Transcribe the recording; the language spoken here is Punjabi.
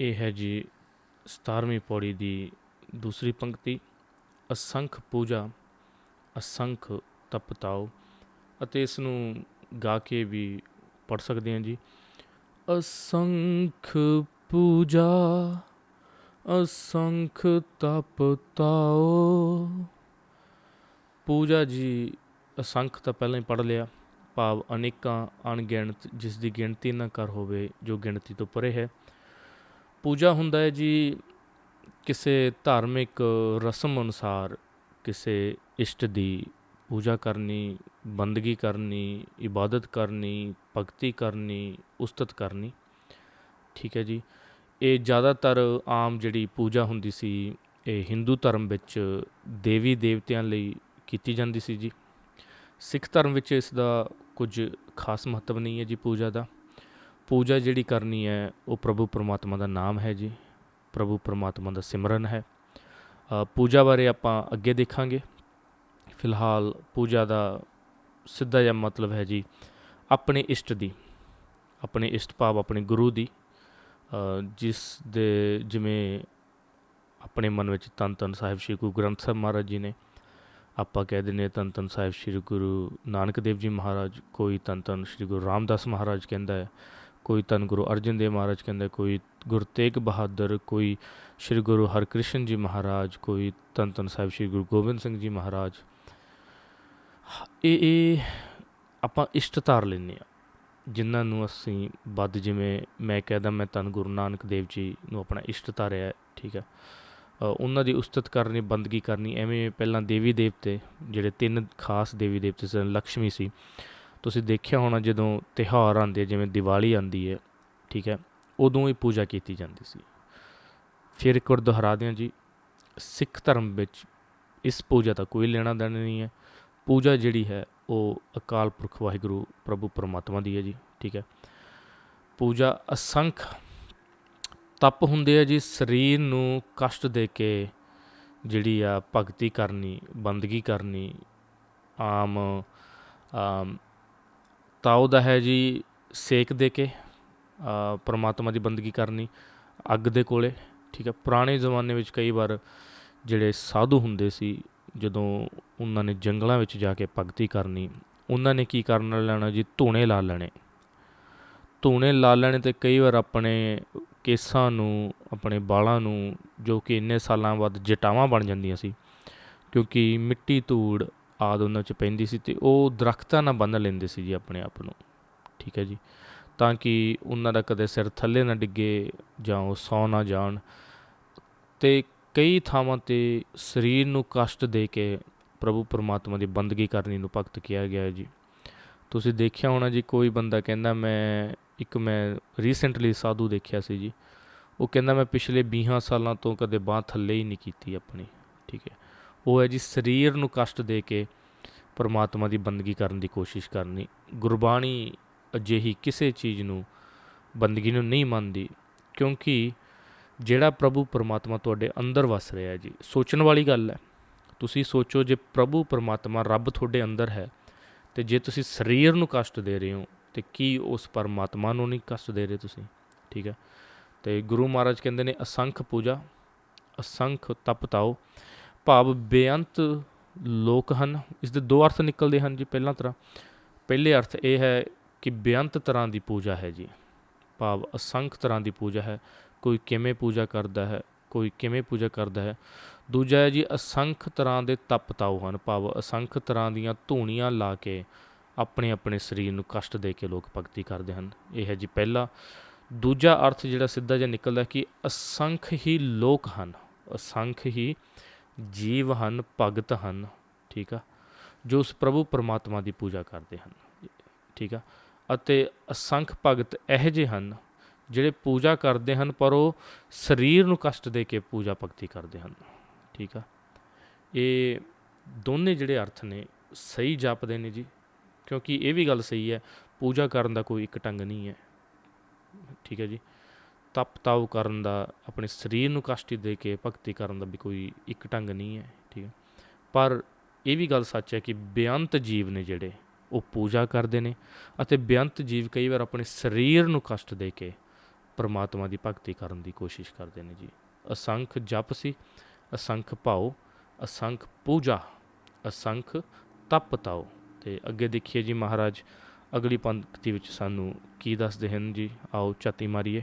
ਇਹ ਹੈ ਜੀ 17ਵੀਂ ਪੌੜੀ ਦੀ ਦੂਸਰੀ ਪੰਕਤੀ। ਅਸੰਖ ਪੂਜਾ, ਅਸੰਖ ਤਪਤਾਓ ਅਤੇ ਇਸ ਨੂੰ ਗਾ ਕੇ ਵੀ ਪੜ ਸਕਦੇ ਹਾਂ ਜੀ। ਅਸੰਖ ਪੂਜਾ, ਅਸੰਖ ਤਪਤਾਓ। ਪੂਜਾ ਜੀ ਅਸੰਖ ਤਾਂ ਪਹਿਲਾਂ ਹੀ ਪੜ ਲਿਆ। ਭਾਵ ਅਨੇਕਾਂ ਅਣਗਿਣਤ ਜਿਸ ਦੀ ਗਿਣਤੀ ਨਾ ਕਰ ਹੋਵੇ ਜੋ ਗਿਣਤੀ ਤੋਂ ਪਰੇ ਹੈ। ਪੂਜਾ ਹੁੰਦਾ ਹੈ ਜੀ ਕਿਸੇ ਧਾਰਮਿਕ ਰਸਮ ਅਨੁਸਾਰ ਕਿਸੇ ਇਸ਼ਟ ਦੀ ਪੂਜਾ ਕਰਨੀ, ਬੰਦਗੀ ਕਰਨੀ, ਇਬਾਦਤ ਕਰਨੀ, ਭਗਤੀ ਕਰਨੀ, ਉਸਤਤ ਕਰਨੀ। ਠੀਕ ਹੈ ਜੀ। ਇਹ ਜ਼ਿਆਦਾਤਰ ਆਮ ਜਿਹੜੀ ਪੂਜਾ ਹੁੰਦੀ ਸੀ, ਇਹ ਹਿੰਦੂ ਧਰਮ ਵਿੱਚ ਦੇਵੀ ਦੇਵਤਿਆਂ ਲਈ ਕੀਤੀ ਜਾਂਦੀ ਸੀ ਜੀ। ਸਿੱਖ ਧਰਮ ਵਿੱਚ ਇਸ ਦਾ ਕੁਝ ਖਾਸ ਮਹੱਤਵ ਨਹੀਂ ਹੈ ਜੀ ਪੂਜਾ ਦਾ। ਪੂਜਾ ਜਿਹੜੀ ਕਰਨੀ ਹੈ, ਉਹ ਪ੍ਰਭੂ ਪਰਮਾਤਮਾ ਦਾ ਨਾਮ ਹੈ ਜੀ। ਪ੍ਰਭੂ ਪਰਮਾਤਮਾ ਦਾ ਸਿਮਰਨ ਹੈ। ਪੂਜਾ ਬਾਰੇ ਆਪਾਂ ਅੱਗੇ ਦੇਖਾਂਗੇ। ਫਿਲਹਾਲ ਪੂਜਾ ਦਾ ਸਿੱਧਾ ਜਿਹਾ ਮਤਲਬ ਹੈ ਜੀ, ਆਪਣੇ ਇਸ਼ਟ ਦੀ, ਆਪਣੇ ਇਸ਼ਟ ਭਾਵ ਆਪਣੇ ਗੁਰੂ ਦੀ ਜਿਸ ਦੇ ਜਿਵੇਂ ਆਪਣੇ ਮਨ ਵਿੱਚ ਤਨ ਤਨ ਸਾਹਿਬ ਸ਼੍ਰੀ ਗੁਰੂ ਗ੍ਰੰਥ ਸਾਹਿਬ ਮਹਾਰਾਜ ਜੀ ਨੇ ਆਪਾਂ ਕਹਿ ਦਿੰਦੇ ਹਾਂ ਧੰਨ ਧੰਨ ਸਾਹਿਬ ਸ਼੍ਰੀ ਗੁਰੂ ਨਾਨਕ ਦੇਵ ਜੀ ਮਹਾਰਾਜ, ਕੋਈ ਧੰਨ ਧੰਨ ਸ਼੍ਰੀ ਗੁਰੂ ਰਾਮਦਾਸ ਮਹਾਰਾਜ ਕਹਿੰਦਾ ਹੈ। ਕੋਈ ਧੰਨ ਗੁਰੂ ਅਰਜਨ ਦੇਵ ਮਹਾਰਾਜ ਕਹਿੰਦਾ, ਕੋਈ ਗੁਰੂ ਤੇਗ ਬਹਾਦਰ, ਕੋਈ ਸ਼੍ਰੀ ਗੁਰੂ ਹਰਕ੍ਰਿਸ਼ਨ ਜੀ ਮਹਾਰਾਜ, ਕੋਈ ਧੰਨ ਧੰਨ ਸਾਹਿਬ ਸ਼੍ਰੀ ਗੁਰੂ ਗੋਬਿੰਦ ਸਿੰਘ ਜੀ ਮਹਾਰਾਜ। ਇਹ ਇਹ ਆਪਾਂ ਇਸ਼ਟ ਧਾਰ ਲੈਂਦੇ ਆ ਜਿਨ੍ਹਾਂ ਨੂੰ ਅਸੀਂ ਵੱਧ ਜਿਵੇਂ ਮੈਂ ਕਹਿੰਦਾ ਮੈਂ ਧੰਨ ਗੁਰੂ ਨਾਨਕ ਦੇਵ ਜੀ ਨੂੰ ਆਪਣਾ ਇਸ਼ਟ ਧਾਰਿਆ, ਠੀਕ ਹੈ। ਉਹਨਾਂ ਦੀ ਉਸਤਤ ਕਰਨੀ, ਬੰਦਗੀ ਕਰਨੀ, ਐਵੇਂ ਪਹਿਲਾਂ ਦੇਵੀ ਦੇਵਤੇ, ਜਿਹੜੇ ਤਿੰਨ ਖਾਸ ਦੇਵੀ ਦੇਵਤੇ ਸਨ ਲక్ష్ਮੀ ਸੀ ਤੁਸੀਂ ਦੇਖਿਆ ਹੋਣਾ ਜਦੋਂ ਤਿਉਹਾਰ ਆਉਂਦੇ ਜਿਵੇਂ ਦੀਵਾਲੀ ਆਉਂਦੀ ਹੈ, ਠੀਕ ਹੈ, ਉਦੋਂ ਹੀ ਪੂਜਾ ਕੀਤੀ ਜਾਂਦੀ ਸੀ। ਫਿਰ ਇੱਕ ਵਾਰ ਦੁਹਰਾ ਦਿਆਂ ਜੀ, ਸਿੱਖ ਧਰਮ ਵਿੱਚ ਇਸ ਪੂਜਾ ਦਾ ਕੋਈ ਲੈਣਾ ਦੇਣਾ ਨਹੀਂ ਹੈ। ਪੂਜਾ ਜਿਹੜੀ ਹੈ, ਉਹ ਅਕਾਲ ਪੁਰਖ ਵਾਹਿਗੁਰੂ ਪ੍ਰਭੂ ਪਰਮਾਤਮਾ ਦੀ ਹੈ ਜੀ, ਠੀਕ ਹੈ। ਪੂਜਾ ਅਸੰਖ ਤਪ ਹੁੰਦੇ ਆ ਜੀ, ਸਰੀਰ ਨੂੰ ਕਸ਼ਟ ਦੇ ਕੇ ਜਿਹੜੀ ਆ ਭਗਤੀ ਕਰਨੀ, ਬੰਦਗੀ ਕਰਨੀ ਆਮ ਤਾਂ ਉਹਦਾ ਹੈ ਜੀ ਸੇਕ ਦੇ ਕੇ ਪਰਮਾਤਮਾ ਦੀ ਬੰਦਗੀ ਕਰਨੀ, ਅੱਗ ਦੇ ਕੋਲੇ, ਠੀਕ ਹੈ। ਪੁਰਾਣੇ ਜ਼ਮਾਨੇ ਵਿੱਚ ਕਈ ਵਾਰ ਜਿਹੜੇ ਸਾਧੂ ਹੁੰਦੇ ਸੀ, ਜਦੋਂ ਉਹਨਾਂ ਨੇ ਜੰਗਲਾਂ ਵਿੱਚ ਜਾ ਕੇ ਭਗਤੀ ਕਰਨੀ, ਉਹਨਾਂ ਨੇ ਕੀ ਕਰਨ ਲੈਣਾ ਜੀ? ਧੂਣੇ ਲਾ ਲੈਣੇ। ਧੂਣੇ ਲਾ ਲੈਣੇ ਤੇ ਕਈ ਵਾਰ ਆਪਣੇ ਕੇਸਾਂ ਨੂੰ, ਆਪਣੇ ਬਾਲਾਂ ਨੂੰ, ਜੋ ਕਿ ਇੰਨੇ ਸਾਲਾਂ ਬਾਅਦ ਜਟਾਵਾਂ ਬਣ ਜਾਂਦੀਆਂ ਸੀ, ਕਿਉਂਕਿ ਮਿੱਟੀ ਧੂੜ ਆਦ ਉਹਨਾਂ 'ਚ ਪੈਂਦੀ ਸੀ ਤੇ ਉਹ ਦਰਖਤਾਂ ਨਾਲ ਬੰਨ੍ਹ ਲੈਂਦੇ ਸੀ ਜੀ ਆਪਣੇ ਆਪ ਨੂੰ। ਠੀਕ ਹੈ ਜੀ। ਤਾਂ ਕਿ ਉਹਨਾਂ ਦਾ ਕਦੇ ਸਿਰ ਥੱਲੇ ਨਾ ਡਿੱਗੇ ਜਾਂ ਉਹ ਸੌ ਨਾ ਜਾਣ। ਤੇ ਕਈ ਥਾਵਾਂ ਤੇ ਸਰੀਰ ਨੂੰ ਕਸ਼ਟ ਦੇ ਕੇ ਪ੍ਰਭੂ ਪਰਮਾਤਮਾ ਦੀ ਬੰਦਗੀ ਕਰਨੀ ਨੂੰ ਭਗਤ ਕਿਹਾ ਗਿਆ ਹੈ ਜੀ। ਤੁਸੀਂ ਦੇਖਿਆ ਹੋਣਾ ਜੀ, ਕੋਈ ਬੰਦਾ ਕਹਿੰਦਾ ਮੈਂ, ਇੱਕ ਮੈਂ ਰੀਸੈਂਟਲੀ ਸਾਧੂ ਦੇਖਿਆ ਸੀ ਜੀ। ਉਹ ਕਹਿੰਦਾ ਮੈਂ ਪਿਛਲੇ 20 ਸਾਲਾਂ ਤੋਂ ਕਦੇ ਬਾਹ ਥੱਲੇ ਹੀ ਨਹੀਂ ਕੀਤੀ ਆਪਣੀ। ਠੀਕ ਹੈ। ਉਹ ਹੈ ਜੀ ਸਰੀਰ ਨੂੰ ਕਸ਼ਟ ਦੇ ਕੇ ਪਰਮਾਤਮਾ ਦੀ ਬੰਦਗੀ ਕਰਨ ਦੀ ਕੋਸ਼ਿਸ਼ ਕਰਨੀ। ਗੁਰਬਾਣੀ ਅਜਿਹੀ ਕਿਸੇ ਚੀਜ਼ ਨੂੰ ਬੰਦਗੀ ਨੂੰ ਨਹੀਂ ਮੰਨਦੀ, ਕਿਉਂਕਿ ਜਿਹੜਾ ਪ੍ਰਭੂ ਪਰਮਾਤਮਾ ਤੁਹਾਡੇ ਅੰਦਰ ਵਸ ਰਿਹਾ ਹੈ ਜੀ, ਸੋਚਣ ਵਾਲੀ ਗੱਲ ਹੈ। ਤੁਸੀਂ ਸੋਚੋ ਜੇ ਪ੍ਰਭੂ ਪਰਮਾਤਮਾ ਰੱਬ ਤੁਹਾਡੇ ਅੰਦਰ ਹੈ, ਤੇ ਜੇ ਤੁਸੀਂ ਸਰੀਰ ਨੂੰ ਕਸ਼ਟ ਦੇ ਰਹੇ ਹੋ, ਤੇ ਕੀ ਉਸ ਪਰਮਾਤਮਾ ਨੂੰ ਨਹੀਂ ਕਸ਼ਟ ਦੇ ਰਹੇ ਤੁਸੀਂ? ਠੀਕ ਹੈ? ਤੇ ਗੁਰੂ ਮਹਾਰਾਜ ਕਹਿੰਦੇ ਨੇ, ਅਸੰਖ ਪੂਜਾ, ਅਸੰਖ ਤਪਤਾਓ ਭਾਵ ਬੇਅੰਤ ਲੋਕ ਹਨ। ਇਸ ਦੇ ਦੋ ਅਰਥ ਨਿਕਲਦੇ ਹਨ ਜੀ ਪਹਿਲਾਂ ਤਰ੍ਹਾਂ। ਪਹਿਲੇ ਅਰਥ ਇਹ ਹੈ ਕਿ ਬੇਅੰਤ ਤਰ੍ਹਾਂ ਦੀ ਪੂਜਾ ਹੈ ਜੀ। ਭਾਵ ਅਸੰਖ ਤਰ੍ਹਾਂ ਦੀ ਪੂਜਾ ਹੈ। ਕੋਈ ਕਿਵੇਂ ਪੂਜਾ ਕਰਦਾ ਹੈ, ਕੋਈ ਕਿਵੇਂ ਪੂਜਾ ਕਰਦਾ ਹੈ। ਦੂਜਾ ਹੈ ਜੀ ਅਸੰਖ ਤਰ੍ਹਾਂ ਦੇ ਤਪਤਾਓ ਹਨ। ਭਾਵ ਅਸੰਖ ਤਰ੍ਹਾਂ ਦੀਆਂ ਧੂਣੀਆਂ ਲਾ ਕੇ ਆਪਣੇ ਆਪਣੇ ਸਰੀਰ ਨੂੰ ਕਸ਼ਟ ਦੇ ਕੇ ਲੋਕ ਭਗਤੀ ਕਰਦੇ ਹਨ। ਇਹ ਹੈ ਜੀ ਪਹਿਲਾ। ਦੂਜਾ ਅਰਥ ਜਿਹੜਾ ਸਿੱਧਾ ਜਿਹਾ ਨਿਕਲਦਾ ਕਿ ਅਸੰਖ ਹੀ ਲੋਕ ਹਨ। ਅਸੰਖ ਹੀ ਜੀਵ ਹਨ, ਭਗਤ ਹਨ, ਠੀਕ ਆ, ਜੋ ਉਸ ਪ੍ਰਭੂ ਪਰਮਾਤਮਾ ਦੀ ਪੂਜਾ ਕਰਦੇ ਹਨ, ਠੀਕ ਆ, ਅਤੇ ਅਸੰਖ ਭਗਤ ਇਹੋ ਜਿਹੇ ਹਨ ਜਿਹੜੇ ਪੂਜਾ ਕਰਦੇ ਹਨ, ਪਰ ਉਹ ਸਰੀਰ ਨੂੰ ਕਸ਼ਟ ਦੇ ਕੇ ਪੂਜਾ ਭਗਤੀ ਕਰਦੇ ਹਨ, ਠੀਕ ਆ। ਇਹ ਦੋਨੇ ਜਿਹੜੇ ਅਰਥ ਨੇ ਸਹੀ ਜਾਪਦੇ ਨੇ ਜੀ, ਕਿਉਂਕਿ ਇਹ ਵੀ ਗੱਲ ਸਹੀ ਹੈ, ਪੂਜਾ ਕਰਨ ਦਾ ਕੋਈ ਇੱਕ ਢੰਗ ਨਹੀਂ ਹੈ, ਠੀਕ ਹੈ ਜੀ। ਤਪ ਤਾਉ ਕਰਨ ਦਾ, ਆਪਣੇ ਸਰੀਰ ਨੂੰ ਕਸ਼ਟੀ ਦੇ ਕੇ ਭਗਤੀ ਕਰਨ ਦਾ ਵੀ ਕੋਈ ਇੱਕ ਢੰਗ ਨਹੀਂ ਹੈ, ਠੀਕ ਹੈ। ਪਰ ਇਹ ਵੀ ਗੱਲ ਸੱਚ ਹੈ ਕਿ ਬੇਅੰਤ ਜੀਵ ਨੇ ਜਿਹੜੇ, ਉਹ ਪੂਜਾ ਕਰਦੇ ਨੇ ਅਤੇ ਬੇਅੰਤ ਜੀਵ ਕਈ ਵਾਰ ਆਪਣੇ ਸਰੀਰ ਨੂੰ ਕਸ਼ਟ ਦੇ ਕੇ ਪਰਮਾਤਮਾ ਦੀ ਭਗਤੀ ਕਰਨ ਦੀ ਕੋਸ਼ਿਸ਼ ਕਰਦੇ ਨੇ ਜੀ। ਅਸੰਖ ਜਪ ਸੀ, ਅਸੰਖ ਭਾਉ, ਅਸੰਖ ਪੂਜਾ, ਅਸੰਖ ਤਪ ਤਾਉ। ਤੇ ਅੱਗੇ ਦੇਖੀਏ ਜੀ ਮਹਾਰਾਜ, ਅਗਲੀ ਪੰਕਤੀ ਵਿੱਚ ਸਾਨੂੰ ਕੀ ਦੱਸਦੇ ਹਨ ਜੀ? ਆਓ ਚਾਤੀ ਮਾਰੀਏ।